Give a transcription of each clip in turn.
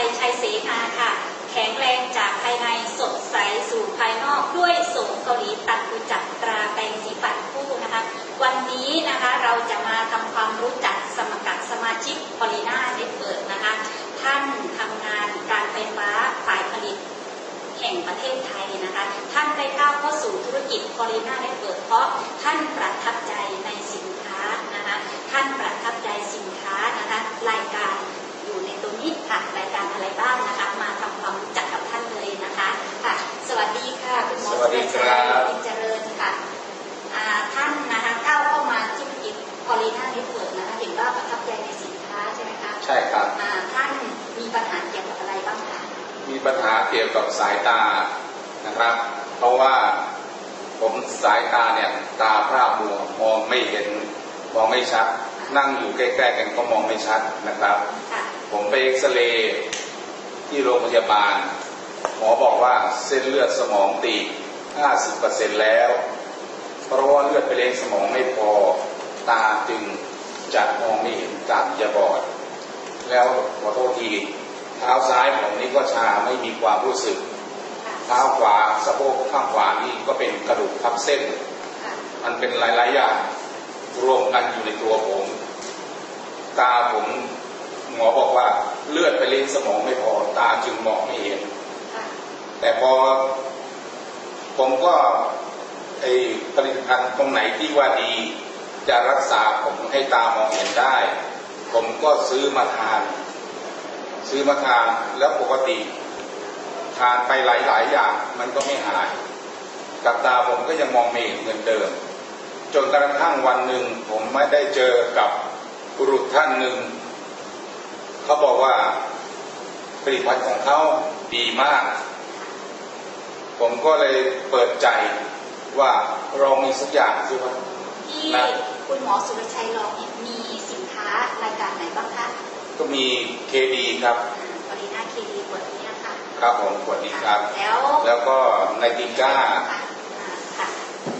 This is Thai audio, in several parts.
ชัยชัยเสนาค่ะ แข็งแรงจากภายในสดใสสู่ภายนอกด้วยสงเกาหลีตักกุจักตราแปรงสีฟันคู่นะคะ วันนี้นะคะเราจะมาทำความรู้จักสมกัดสมาชิกพอลีนาเน็ตเวิร์กนะคะ ท่านทำงานการไฟฟ้าฝ่ายผลิตแห่งประเทศไทยนะคะ ท่านได้ก้าวเข้าสู่ธุรกิจพอลีนาได้เปิดเพราะท่านประทับใจในสินค้านะคะ ท่านประทับ วัสดีครับสุรชัยเจริญค่ะอ่าท่านนะคะก้าวเข้ามาที่ธุรกิจพอลีนาได้เปิดนะคะเห็นว่าประทับใจในสินค้าใช่ไหมคะใช่ครับอ่าท่านมีปัญหาเกี่ยวกับอะไรบ้างคะมีปัญหาเกี่ยวกับสายตานะครับ เพราะว่าผมสายตาเนี่ยตาพร่ามัวมองไม่เห็นมองไม่ชัด นั่งอยู่ใกล้ๆกันก็มองไม่ชัดนะครับค่ะผมไปเอ็กซเรย์ที่โรงพยาบาลหมอบอกว่าเส้นเลือดสมองตีบ 50%แล้ว เพราะว่าเลือดไปเลี้ยงสมองไม่พอตาจึงจะมองไม่เห็นตาจะบอด แล้วขอโทษทีเท้าซ้ายผมนี่ก็ชาไม่มีความรู้สึก เท้าขวาสะโพกข้างขวานี่ก็เป็นกระดูกทับเส้น มันเป็นหลาย ๆ อย่างรวมกันอยู่ในตัวผม ตาผมหมอบอกว่าเลือดไปเลี้ยงสมองไม่พอตาจึงมองไม่เห็น แต่พอ ผมก็ไอผลิตภัณฑ์ตรงไหนที่ว่าดี จะรักษาผมให้ตามองเห็นได้ ผมก็ซื้อมาทาน ซื้อมาทานแล้วปกติ ทานไปหลาย ๆ อย่างมันก็ไม่หาย กับตาผมก็ยังมองไม่เห็นเหมือนเดิม จนกระทั่งวันหนึ่งผมไม่ได้เจอกับบุรุษท่านหนึ่งเขาบอกว่าผลิตภัณฑ์ของเขาดีมาก ผมก็เลยเปิดใจว่าลองมีสักอย่างสิว่า ที่นะ คุณหมอสุรชัยลองเนี่ยมีสินค้ารายการไหนบ้างคะก็มีเคดีครับบรินาคีดีขวดนี้นะคะครับผมขวดนี้ครับ แล้วแล้วก็ไนติก้า ค่ะอ่าค่ะ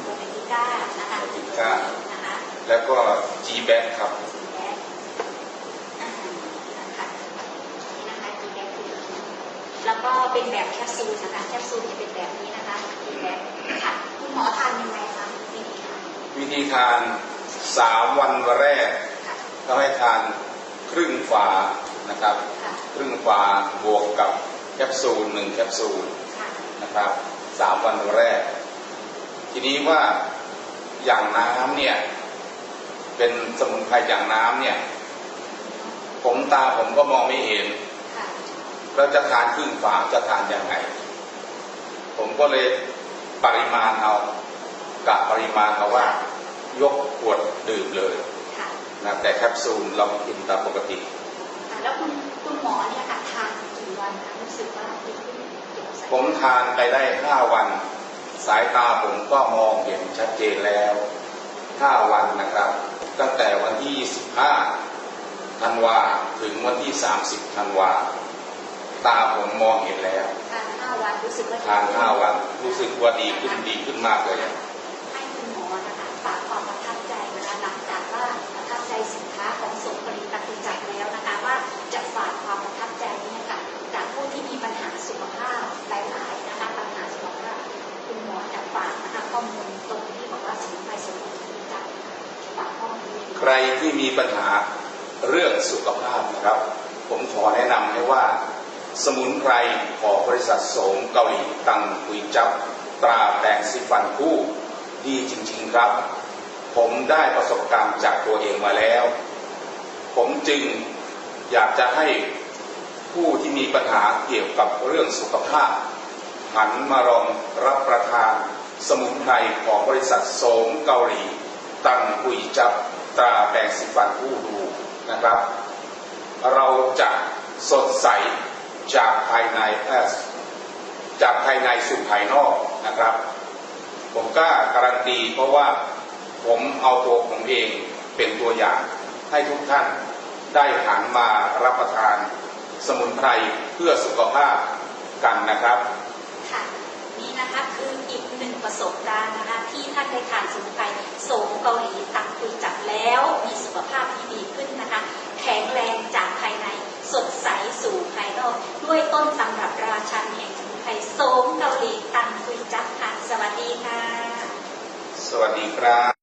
โรเมติก้านะคะโรเมติก้า นะคะแล้วก็จีแบคครับ สีแดงอ่านะคะนี่นะคะกีแบคือแล้ว ก็เป็นแบบแคปซูลนะคะแคปซูลจะเป็นแบบนี้นะคะกีแบค่ะคุณหมอทานยังไงคะวิธีทานวิธีทานสามวันแรกค่ะก็ให้ทานครึ่งฝานะครับค่ะครึ่งฝาบวกกับแคปซูลหนึ่งแคปซูลค่ะนะครับสามวันแรก ทีนี้ว่าอย่างน้ำเนี่ยเป็นสมุนไพรอย่างน้ำเนี่ย ผมตาผมก็มองไม่เห็นค่ะ เราจะทานครึ่งฝาจะทานยังไง ผมก็เลยปริมาณเอากะปริมาณเอาว่ายกขวดดื่มเลยค่ะนะแต่แคปซูลเรากินตามปกติค่ะแล้วคุณคุณหมอเนี่ยค่ะทานกี่วันคะรู้สึกว่าดีขึ้นเกี่ยวกับสายผมทานไปได้ห้าวัน สายตาผมก็มองเห็นชัดเจนแล้วห้าวันนะครับ ตั้งแต่วันที่25ธันวาถึงวันที่ 30ธันวา ตาผมมองเห็นแล้วทานห้าวันรู้สึกว่าดีทานขึ้ห้าวันรู้สึกว่าดีขึ้นดีขึ้นมากเลยให้คุณหมอนะคะฝากความประทับใจนะคะหลังจากว่าประทับใจสินค้าของสมผลิตตักจักรแล้วนะคะว่าจะฝากความประทับใจนี้ค่ะจากผู้ที่มีปัญหาสุขภาพหลายๆนะคะปัญหาสุขภาพคุณหมอจะฝากนะคะข้อมูลตรงที่บอกว่าสมุนไพรสมผลิตจักรฝากข้อมูลนี้ใครที่มีปัญหาเรื่องสุขภาพนะครับ ผมขอแนะนำให้ว่า สมุนไพรของบริษัทโสมเกาหลีตังคุยจับตราแปรงสีฟันคู่ดีจริง ๆครับ ผมได้ประสบการณ์จากตัวเองมาแล้ว ผมจึงอยากจะให้ผู้ที่มีปัญหาเกี่ยวกับเรื่องสุขภาพ หันมาลองรับประทานสมุนไพรของบริษัทโสมเกาหลี ตังคุยจับตราแปรงสีฟันผู้ดูนะครับ เราจะสดใส จากภายในจากภายในสู่ภายนอกนะครับ ผมกล้าการันตีเพราะว่าผมเอาตัวผมเองเป็นตัวอย่างให้ทุกท่านได้หันมารับประทานสมุนไพรเพื่อสุขภาพกันนะครับค่ะนี่นะคะคืออีกหนึ่งประสบการณ์นะคะที่ท่านได้ทานสมุนไพรโสมเกาหลีตักคุยจับแล้วมีสุขภาพที่ดีขึ้นนะคะ แข็งแรงจากภายในสดใสสู่ภายนอก วยต้นตำรับราชันแห่งสมุนไพรโสมเกาหลีตังคุยจับค่ะ สวัสดีค่ะ สวัสดีครับ